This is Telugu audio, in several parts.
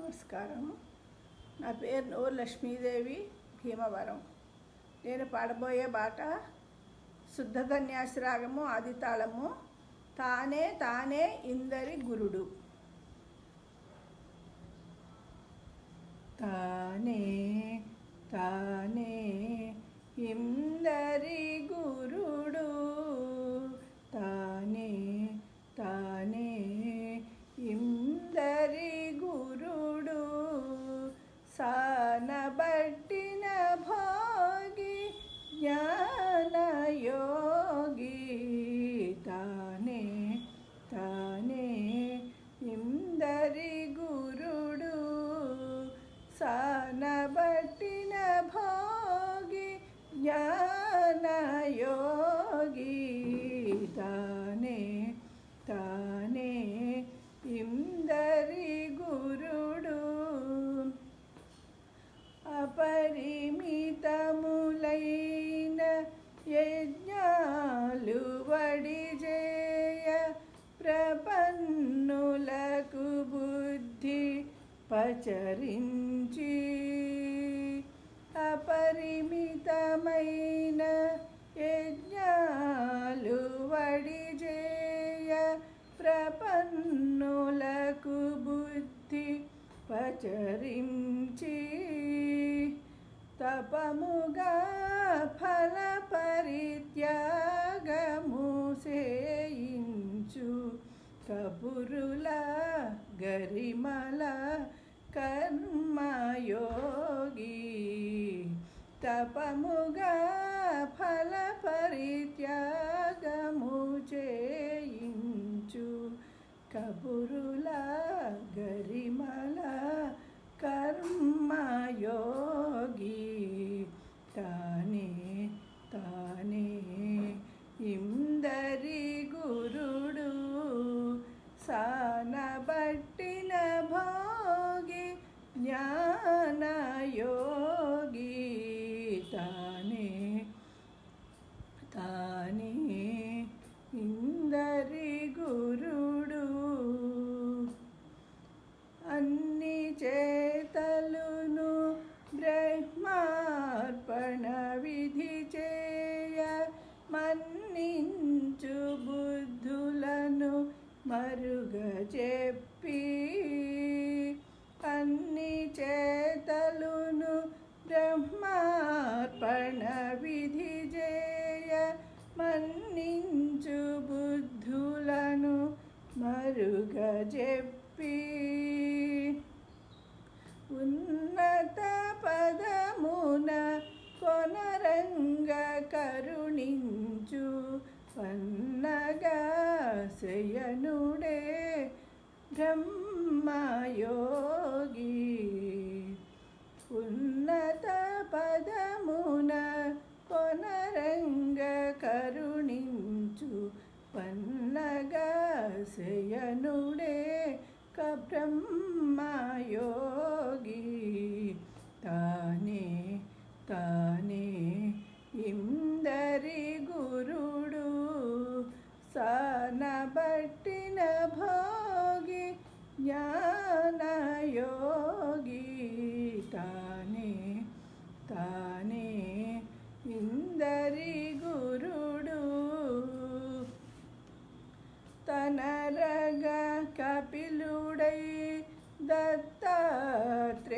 నమస్కారం నా పేరు నూరు లక్ష్మీదేవి భీమవరం. నేను పాడబోయే బాట శుద్ధ ఆదితాళము. ఆది తాళము తానే తానే ఇందరి గురుడు. తానే తానే పచరించి అపరిమితమైన యజ్ఞాలు వడిజేయ ప్రపన్నులకు బుద్ధి పచరించి తపముగా ఫల పరిత్యాగము సేయించు కబురుల గరిమల कर्मयोगी तपमुग फलपरित्या Yeah. మరుగ చెప్పి ఉన్నత పదమున కొనరంగ కరుణించు పన్నగా శయనుడే బ్రహ్మయోగి కబ్రహ్మయోగి తానే తానే ఇందరి గురుడు సానబట్టిన భోగి జ్ఞానయోగి తానే తానే దత్తాత్రేయుడై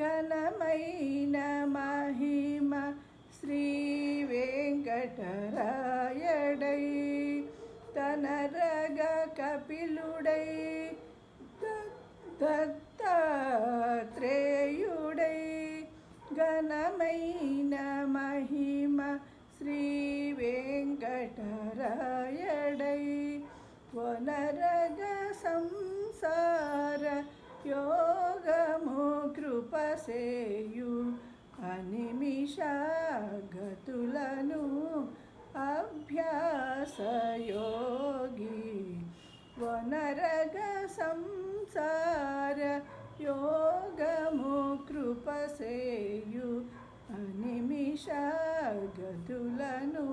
ఘనమైన మహిమ శ్రీ వెంకటరాయడై తనరగ కపిలుడై దత్తాత్రేయుడై ఘనమైన మహిమ శ్రీ వెంకటరాయడై వనరగ సం సార యోగము కృపసేయు అనిమిష గతులను అభ్యాసయోగి వనరగ సంసార యోగము కృపసేయు అనిమిష గతులను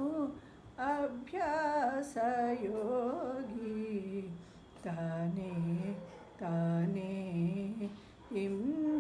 అభ్యాసయోగి தானே தானே இம்